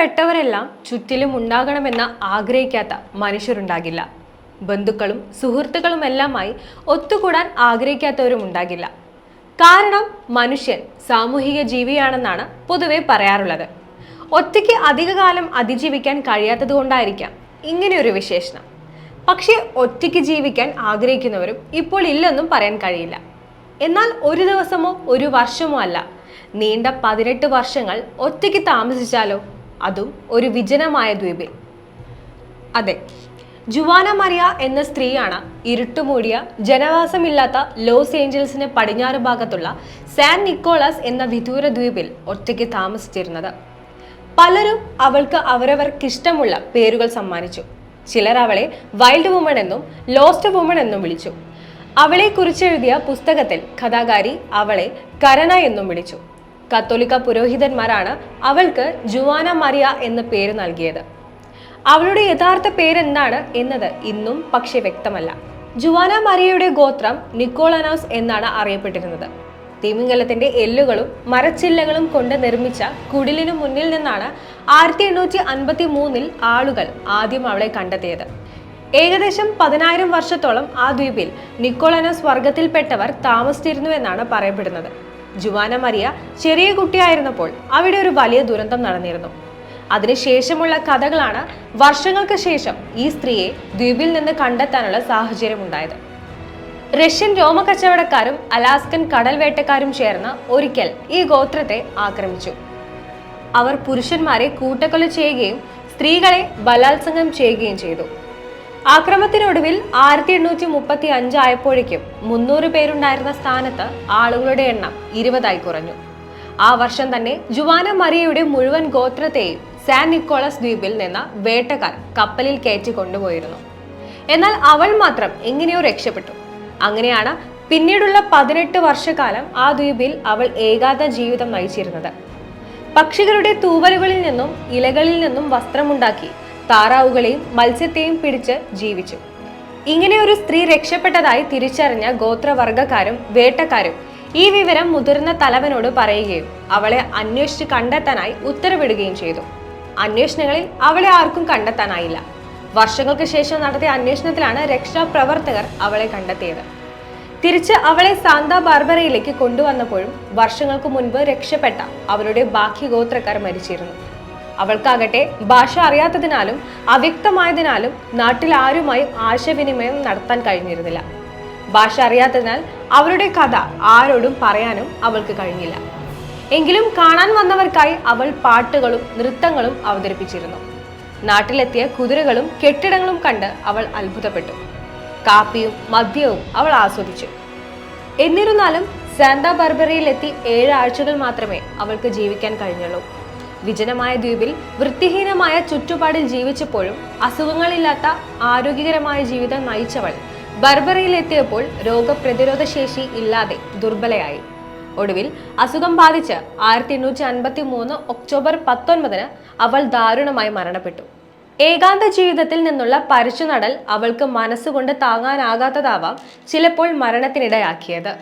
പ്രിയപ്പെട്ടവരെല്ലാം ചുറ്റിലും ഉണ്ടാകണമെന്ന് ആഗ്രഹിക്കാത്ത മനുഷ്യരുണ്ടാകില്ല. ബന്ധുക്കളും സുഹൃത്തുക്കളും എല്ലാമായി ഒത്തുകൂടാൻ ആഗ്രഹിക്കാത്തവരും ഉണ്ടാകില്ല. കാരണം മനുഷ്യൻ സാമൂഹിക ജീവിയാണെന്നാണ് പൊതുവെ പറയാറുള്ളത്. ഒറ്റയ്ക്ക് അധികകാലം അതിജീവിക്കാൻ കഴിയാത്തത് കൊണ്ടായിരിക്കാം ഇങ്ങനെയൊരു വിശേഷണം. പക്ഷേ ഒറ്റയ്ക്ക് ജീവിക്കാൻ ആഗ്രഹിക്കുന്നവരും ഇപ്പോൾ ഇല്ലെന്നും പറയാൻ കഴിയില്ല. എന്നാൽ ഒരു ദിവസമോ ഒരു വർഷമോ അല്ല. നീണ്ട പതിനെട്ട് വർഷങ്ങൾ ഒറ്റയ്ക്ക് താമസിച്ചാലോ അതും ഒരു വിജനമായ ദ്വീപിൽ. അതെ ജുവാന മറിയ എന്ന സ്ത്രീയാണ് ഇരുട്ടുമൂടിയ ജനവാസമില്ലാത്ത ലോസ് ഏഞ്ചൽസിന് പടിഞ്ഞാറ് ഭാഗത്തുള്ള സാൻ നിക്കോളാസ് എന്ന വിദൂര ദ്വീപിൽ ഒറ്റയ്ക്ക് താമസിച്ചിരുന്നത്. പലരും അവൾക്ക് അവരവർക്കിഷ്ടമുള്ള പേരുകൾ സമ്മാനിച്ചു. ചിലർ അവളെ വൈൽഡ് വുമൺ എന്നും ലോസ്റ്റ് വുമൺ എന്നും വിളിച്ചു. അവളെ കുറിച്ചെഴുതിയ പുസ്തകത്തിൽ കഥാകാരി അവളെ കരണ എന്നും വിളിച്ചു. കത്തോലിക്ക പുരോഹിതന്മാരാണ് അവൾക്ക് ജുവാന മറിയ എന്ന പേര് നൽകിയത്. അവളുടെ യഥാർത്ഥ പേരെന്താണ് എന്നത് ഇന്നും പക്ഷേ വ്യക്തമല്ല. ജുവാന മറിയയുടെ ഗോത്രം നിക്കോളനോസ് എന്നാണ് അറിയപ്പെട്ടിരുന്നത്. തിമിംഗലത്തിന്റെ എല്ലുകളും മരച്ചില്ലകളും കൊണ്ട് നിർമ്മിച്ച കുടിലിനു മുന്നിൽ നിന്നാണ് ആയിരത്തി എണ്ണൂറ്റി അൻപത്തി മൂന്നിൽ ആളുകൾ ആദ്യം അവളെ കണ്ടെത്തിയത്. ഏകദേശം പതിനായിരം വർഷത്തോളം ആ ദ്വീപിൽ നിക്കോളനോസ് വർഗത്തിൽപ്പെട്ടവർ താമസിച്ചിരുന്നുവെന്നാണ് പറയപ്പെടുന്നത്. ജുവാന മറിയ ചെറിയ കുട്ടിയായിരുന്നപ്പോൾ അവിടെ ഒരു വലിയ ദുരന്തം നടന്നിരുന്നു. അതിനുശേഷമുള്ള കഥകളാണ് വർഷങ്ങൾക്ക് ശേഷം ഈ സ്ത്രീയെ ദ്വീപിൽ നിന്ന് കണ്ടെത്താനുള്ള സാഹചര്യമുണ്ടായത്. റഷ്യൻ രോമകച്ചവടക്കാരും അലാസ്കൻ കടൽ വേട്ടക്കാരും ചേർന്ന് ഒരിക്കൽ ഈ ഗോത്രത്തെ ആക്രമിച്ചു. അവർ പുരുഷന്മാരെ കൂട്ടക്കൊല ചെയ്യുകയും സ്ത്രീകളെ ബലാത്സംഗം ചെയ്യുകയും ചെയ്തു. ആക്രമത്തിനൊടുവിൽ ആയിരത്തി എണ്ണൂറ്റി മുപ്പത്തി അഞ്ചായപ്പോഴേക്കും മുന്നൂറ് പേരുണ്ടായിരുന്ന സ്ഥാനത്ത് ആളുകളുടെ എണ്ണം ഇരുപതായി കുറഞ്ഞു. ആ വർഷം തന്നെ ജുവാന മറിയയുടെ മുഴുവൻ ഗോത്രത്തെയും സാൻ നിക്കോളസ് ദ്വീപിൽ നിന്ന് വേട്ടക്കാർ കപ്പലിൽ കയറ്റി കൊണ്ടുപോയിരുന്നു. എന്നാൽ അവൾ മാത്രം എങ്ങനെയോ രക്ഷപ്പെട്ടു. അങ്ങനെയാണ് പിന്നീടുള്ള പതിനെട്ട് വർഷക്കാലം ആ ദ്വീപിൽ അവൾ ഏകാന്ത ജീവിതം നയിച്ചിരുന്നത്. പക്ഷികളുടെ തൂവലുകളിൽ നിന്നും ഇലകളിൽ നിന്നും വസ്ത്രമുണ്ടാക്കി താറാവുകളെയും മത്സ്യത്തെയും പിടിച്ച് ജീവിച്ചു. ഇങ്ങനെ ഒരു സ്ത്രീ രക്ഷപ്പെട്ടതായി തിരിച്ചറിഞ്ഞ ഗോത്രവർഗക്കാരും വേട്ടക്കാരും ഈ വിവരം മുതിർന്ന തലവനോട് പറയുകയും അവളെ അന്വേഷിച്ച് കണ്ടെത്താനായി ഉത്തരവിടുകയും ചെയ്തു. അന്വേഷണങ്ങളിൽ അവളെ ആർക്കും കണ്ടെത്താനായില്ല. വർഷങ്ങൾക്ക് ശേഷം നടത്തിയ അന്വേഷണത്തിലാണ് രക്ഷാപ്രവർത്തകർ അവളെ കണ്ടെത്തിയത്. തിരിച്ച് അവളെ സാന്താ ബാർബറയിലേക്ക് കൊണ്ടുവന്നപ്പോഴും വർഷങ്ങൾക്ക് മുൻപ് രക്ഷപ്പെട്ട അവരുടെ ബാക്കി ഗോത്രക്കാർ മരിച്ചിരുന്നു. അവൾക്കാകട്ടെ ഭാഷ അറിയാത്തതിനാലും അവ്യക്തമായതിനാലും നാട്ടിൽ ആരുമായും ആശയവിനിമയം നടത്താൻ കഴിഞ്ഞിരുന്നില്ല. ഭാഷ അറിയാത്തതിനാൽ അവരുടെ കഥ ആരോടും പറയാനും അവൾക്ക് കഴിഞ്ഞില്ല. എങ്കിലും കാണാൻ വന്നവർക്കായി അവൾ പാട്ടുകളും നൃത്തങ്ങളും അവതരിപ്പിച്ചിരുന്നു. നാട്ടിലെത്തിയ കുതിരകളും കെട്ടിടങ്ങളും കണ്ട് അവൾ അത്ഭുതപ്പെട്ടു. കാപ്പിയും മദ്യവും അവൾ ആസ്വദിച്ചു. എന്നിരുന്നാലും സാന്താ ബർബറയിലെത്തി ഏഴ് ആഴ്ചകൾ മാത്രമേ അവൾക്ക് ജീവിക്കാൻ കഴിഞ്ഞുള്ളൂ. വിജനമായ ദ്വീപിൽ വൃത്തിഹീനമായ ചുറ്റുപാടിൽ ജീവിച്ചപ്പോഴും അസുഖങ്ങളില്ലാത്ത ആരോഗ്യകരമായ ജീവിതം നയിച്ചവൾ ബർബറയിലെത്തിയപ്പോൾ രോഗപ്രതിരോധ ശേഷി ഇല്ലാതെ ദുർബലയായി. ഒടുവിൽ അസുഖം ബാധിച്ച് ആയിരത്തി എണ്ണൂറ്റി അൻപത്തി മൂന്ന് ഒക്ടോബർ പത്തൊൻപതിന് അവൾ ദാരുണമായി മരണപ്പെട്ടു. ഏകാന്ത ജീവിതത്തിൽ നിന്നുള്ള പറിച്ചുനടൽ അവൾക്ക് മനസ്സുകൊണ്ട് താങ്ങാനാകാത്തതാവാം ചിലപ്പോൾ മരണത്തിനിടയാക്കിയത്.